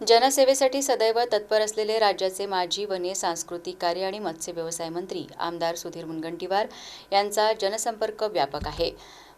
जनसेवेसाठी सदैव तत्पर असलेले राज्याचे माजी वने सांस्कृतिक कार्य आणि मत्स्य व्यवसाय मंत्री आमदार सुधीर मुनगंटीवार यांचा जनसंपर्क व्यापक आहे.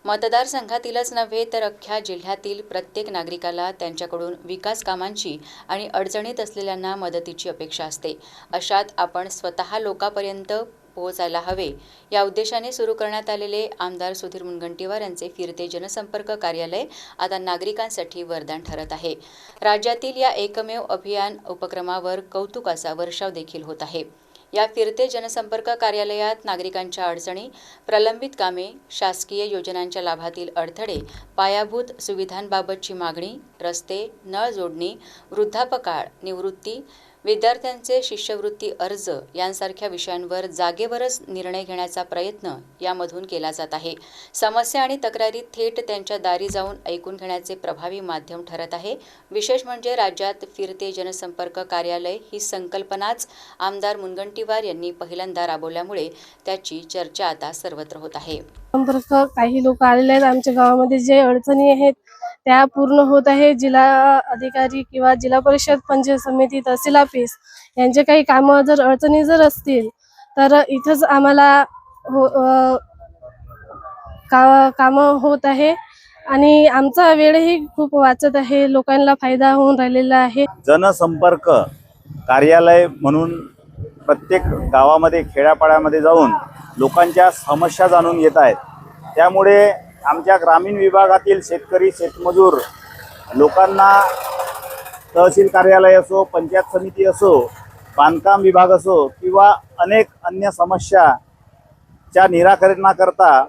मतदारसंघातीलच नव्हे तर अख्ख्या जिल्ह्यातील प्रत्येक नागरिकाला त्यांच्याकडून विकास कामांची आणि अडचणीत असलेल्यांना मदतीची अपेक्षा असते. अशात आपण स्वतः लोकापर्यंत पोहोचायला हवे. या उद्देशाने सुरू करण्यात आलेले आमदार सुधीर मुनगंटीवार यांचे फिरते जनसंपर्क कार्यालय आता नागरिकांसाठी वरदान ठरत आहे. राज्यातील या एकमेव अभियान उपक्रमावर कौतुकाचा वर्षाव देखील होत आहे. या फिरते जनसंपर्क कार्यालयात नागरिकांच्या अडचणी प्रलंबित कामे शासकीय योजनांच्या लाभातील अडथळे पायाभूत सुविधांबाबतची मागणी रस्ते नळ जोडणी वृद्धापकाळ निवृत्ती विद्यार्थ्यांचे शिष्यवृत्ती अर्ज यांसारख्या विषयांवर जागेवरच निर्णय घेण्याचा प्रयत्न यामधून केला जात आहे. समस्या आणि तक्रारी थेट त्यांच्या दारी जाऊन ऐकून घेण्याचे प्रभावी माध्यम ठरत आहे. विशेष म्हणजे राज्यात फिरते जनसंपर्क कार्यालय ही संकल्पनाच आमदार मुनगंटीवार यांनी पहिल्यांदा राबवल्यामुळे त्याची चर्चा आता सर्वत्र होत आहे. काही लोक आलेले आहेत आमच्या गावामध्ये जे अडचणी आहेत त्या पूर्ण होत आहे. जिल्हा अधिकारी किंवा जिल्हा परिषद पंचायत समिती तहसील ऑफिस यांचे काही कामं जर अडचणी जर असतील तर इथंच आम्हाला हो का कामं होत आहे. आणि आमचा वेळही खूप वाचत आहे. लोकांना फायदा होऊन राहिलेला आहे. जनसंपर्क कार्यालय म्हणून प्रत्येक गावामध्ये खेड्यापाड्यामध्ये जाऊन लोकांच्या समस्या जाणून घेत आहेत. त्यामुळे आमच्या ग्रामीण विभागातील शेतकरी शेतमजूर लोकांना तहसील कार्यालय असो पंचायत समिती असो बांधकाम विभाग असो किंवा अनेक अन्य समस्याच्या निराकरणाकरता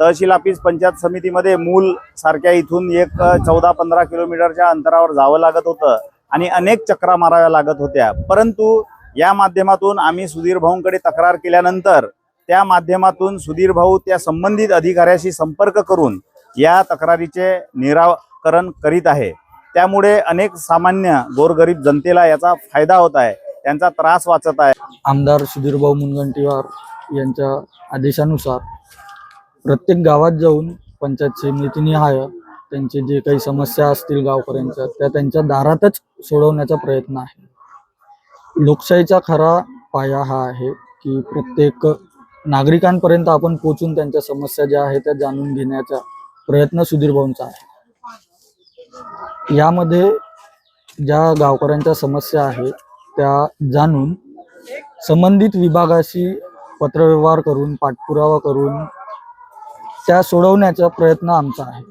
तहसील ऑफिस पंचायत समितीमध्ये मूल सारख्या इथून एक चौदा पंधरा किलोमीटरच्या अंतरावर जावं लागत होतं आणि अनेक चक्रा माराव्या लागत होत्या. परंतु या माध्यमातून आम्ही सुधीर भाऊंकडे तक्रार केल्यानंतर त्या माध्यमातून सुधीर भाऊ त्या संबंधित अधिकाऱ्याशी संपर्क करून या तक्रारीचे निराकरण करीत आहे. त्यामुळे अनेक सामान्य गोरगरीब जनतेला याचा फायदा होत आहे. त्यांचा त्रास वाचत आहे. आमदार सुधीरभाऊ मुनगंटीवार यांच्या आदेशानुसार प्रत्येक गावात जाऊन पंचायत समितीनिहाय त्यांचे जे काही समस्या असतील गावकऱ्यांच्या त्या त्यांच्या दारातच सोडवण्याचा प्रयत्न आहे. लोकशाहीचा खरा पाया हा आहे की प्रत्येक नागरिकांपर्यंत आपण पोचून त्यांच्या समस्या ज्या आहेत त्या जाणून घेण्याचा प्रयत्न सुधीर भाऊंचा आहे. यामध्ये ज्या गावकऱ्यांच्या समस्या आहेत त्या जाणून संबंधित विभागाशी पत्रव्यवहार करून पाठपुरावा करून त्या सोडवण्याचा प्रयत्न आमचा आहे.